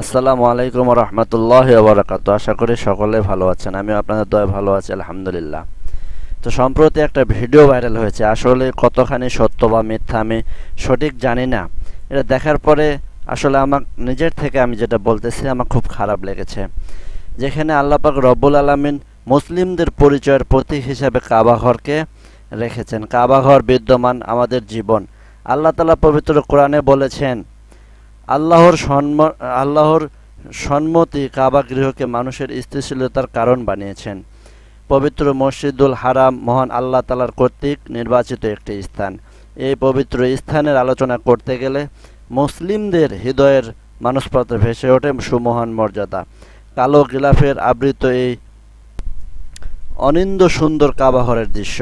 আসসালামু আলাইকুম রহমতুল্লাহ বারাকাতু আশা করি সকলে ভালো আছেন আমি আপনাদের দয় ভালো আছি, আলহামদুলিল্লাহ। তো সম্প্রতি একটা ভিডিও ভাইরাল হয়েছে, আসলে কতখানি সত্য বা মিথ্যা আমি সঠিক জানি না। এটা দেখার পরে আসলে আমার নিজের থেকে আমি যেটা বলতেছি, আমার খুব খারাপ লেগেছে। যেখানে আল্লাপাক রব্বুল আলমিন মুসলিমদের পরিচয়ের প্রতীক হিসাবে কাবাঘরকে রেখেছেন। কাবাঘর বিদ্যমান আমাদের জীবন। আল্লাহ তালা পবিত্র কোরআনে বলেছেন আল্লাহর সন্ম, আল্লাহর সম্মতি কাবা গৃহকে মানুষের স্থিতিশীলতার কারণ বানিয়েছেন। পবিত্র মসজিদুল হারাম মহান আল্লাহ তালার কর্তৃক নির্বাচিত একটি স্থান। এই পবিত্র স্থানের আলোচনা করতে গেলে মুসলিমদের হৃদয়ের মানুষপত্রে ভেসে ওঠে সুমহান মর্যাদা। কালো গিলাফের আবৃত এই অনিন্দ সুন্দর কাবাহরের দৃশ্য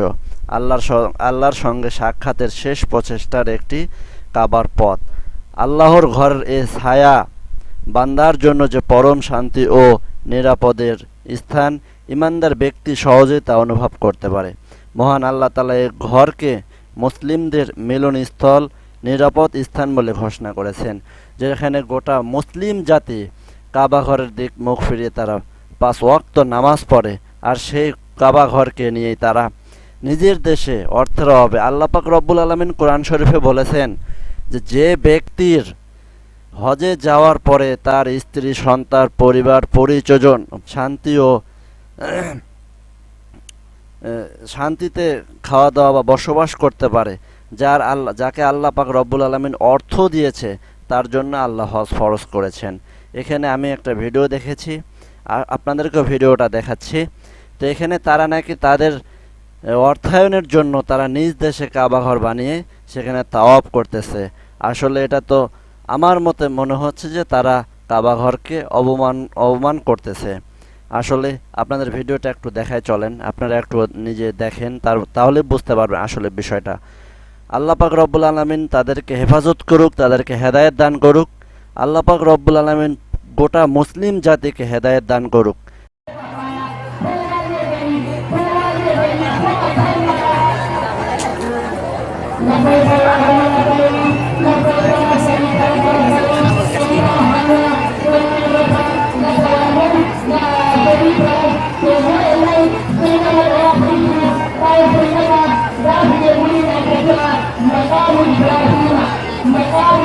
আল্লাহর আল্লাহর সঙ্গে সাক্ষাতের শেষ প্রচেষ্টার একটি কাবার পথ। আল্লাহর ঘরের এ ছায়া বান্দার জন্য যে পরম শান্তি ও নিরাপদের স্থান, ইমানদার ব্যক্তি সহজেই তা অনুভব করতে পারে। মহান আল্লাহ তালা এ ঘরকে মুসলিমদের মিলনস্থল, নিরাপদ স্থান বলে ঘোষণা করেছেন, যেখানে গোটা মুসলিম জাতি কাবা ঘরের দিক মুখ ফিরিয়ে তারা পাঁচ ওয়াক্ত নামাজ পড়ে আর সেই কাবা ঘরকে নিয়েই তারা নিজের দেশে অর্থের অভাবে। আল্লাপাক রব্বুল আলমিন কোরআন শরীফে বলেছেন যে ব্যক্তির হজে যাওয়ার পরে তার স্ত্রী, সন্তান, পরিবার পরিচজন শান্তি ও শান্তিতে খাওয়া দাওয়া বা বসবাস করতে পারে, যার আল্লাহ যাকে আল্লাহ পাক রব্বুল আলমিন অর্থ দিয়েছে, তার জন্য আল্লাহ হজ ফরজ করেছেন। এখানে আমি একটা ভিডিও দেখেছি আর আপনাদেরকেও ভিডিওটা দেখাচ্ছি। তো এখানে তারা নাকি তাদের অর্থায়নের জন্য তারা নিজ দেশে কাবাঘর বানিয়ে সেখানে তাওয়াপ করতেছে। আসলে এটা তো আমার মতে মনে হচ্ছে যে তারা কাবাঘরকে অবমান অবমান করতেছে। আসলে আপনাদের ভিডিওটা একটু দেখায় চলেন, আপনারা একটু নিজে দেখেন, তার, তাহলে বুঝতে পারবেন আসলে বিষয়টা। আল্লাহ পাক রব্বুল আলমিন তাদেরকে হেফাজত করুক, তাদেরকে হেদায়ত দান করুক। আল্লাপাক রব্বুল আলমিন গোটা মুসলিম জাতিকে হেদায়ত দান করুক। Ibrahim, Mekah